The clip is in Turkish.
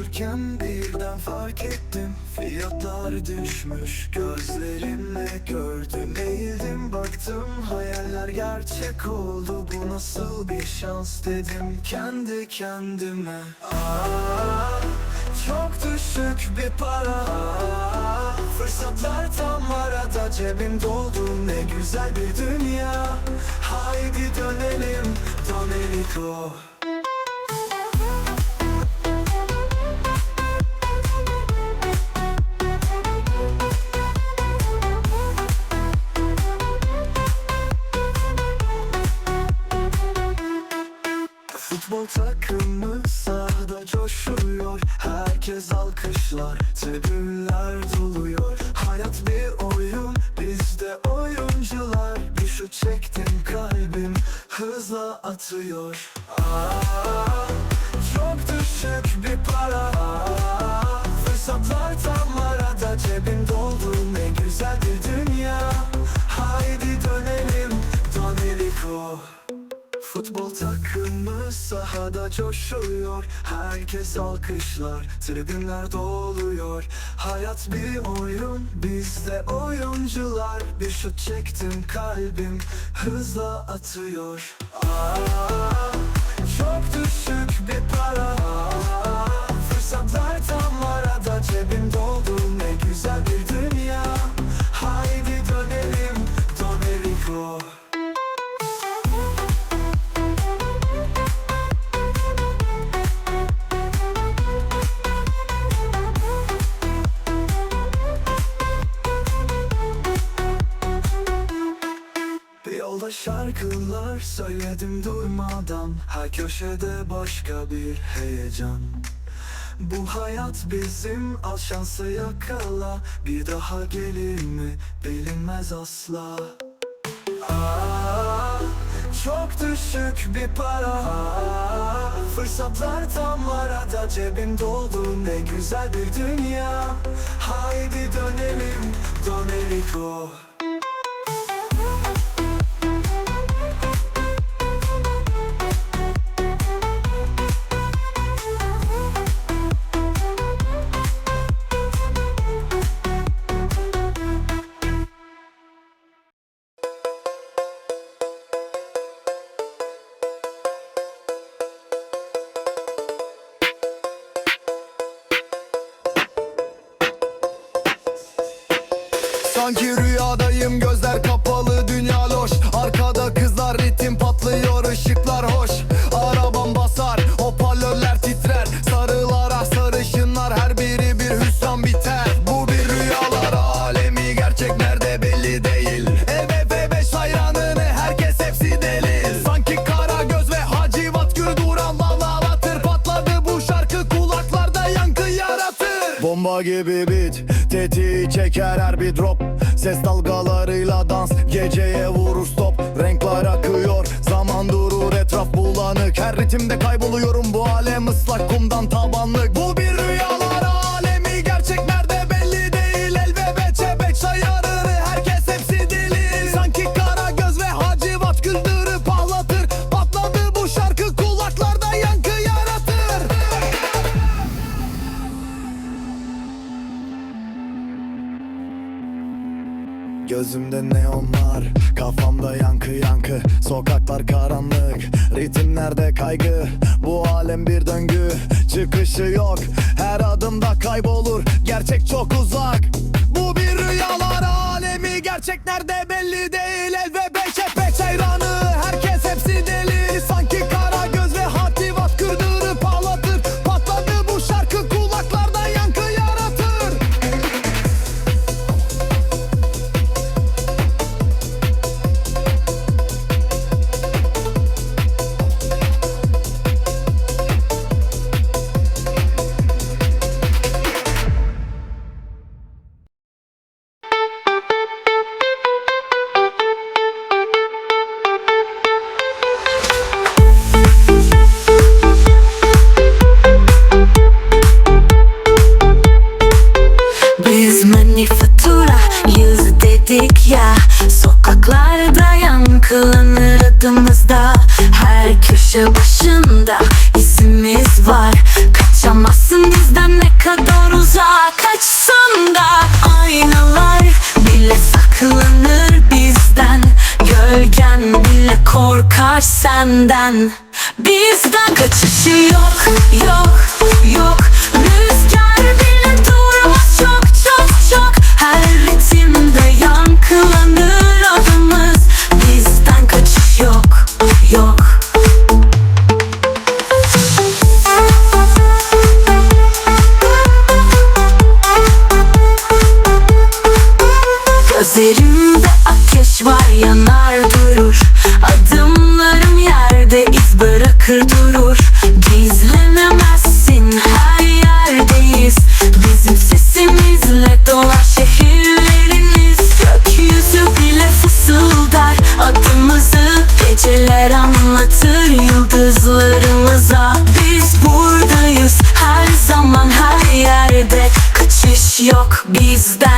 Yürürken birden fark ettim. Fiyatlar düşmüş Gözlerimle gördüm Eğildim baktım. Hayaller gerçek oldu Bu nasıl bir şans dedim. Kendi kendime Aa, Çok düşük bir para. Aa, Fırsatlar tam arada Cebim doldu ne güzel bir dünya. Haydi dönelim Domenico sahada coşuyor Herkes alkışlar, tribünler doluyor. Hayat bir oyun, biz de oyuncular. Bir şut çektim kalbim hızla atıyor. Aa, Çok düşük bir para. Aa, Fırsatlar tam arada cebim doldu Ne güzel sahada coşuyor. Herkes alkışlar, tribünler doluyor. Hayat bir oyun, biz de oyuncular. Bir şut çektim kalbim hızla atıyor. Aa, Şarkılar söyledim durmadan. Her köşede başka bir heyecan. Bu hayat bizim al şansı yakala. Bir daha gelir mi bilinmez asla. Aa, Çok düşük bir para. Aa, Fırsatlar tam arada cebim doldu. Ne güzel bir dünya. Haydi dönelim Domenico. Sanki Bomba gibi bit Tetiği çeker her bir drop. Ses dalgalarıyla dans Geceye vurur stop. Renkler akıyor Zaman durur etraf bulanık. Her ritimde kayboluyorum Bu alem ıslak kumdan tabanlık. Bu bir rüyalar Gözümde neonlar Kafamda yankı yankı. Sokaklar karanlık Ritimlerde kaygı. Bu alem bir döngü Çıkışı yok. Her adımda kaybolur Gerçek çok uzak. Bu bir rüyalar alemi Gerçek nerede belli değil. El ve beşe beş hayranı senden. Bizden kaçışı yok, yok, yok yok bizden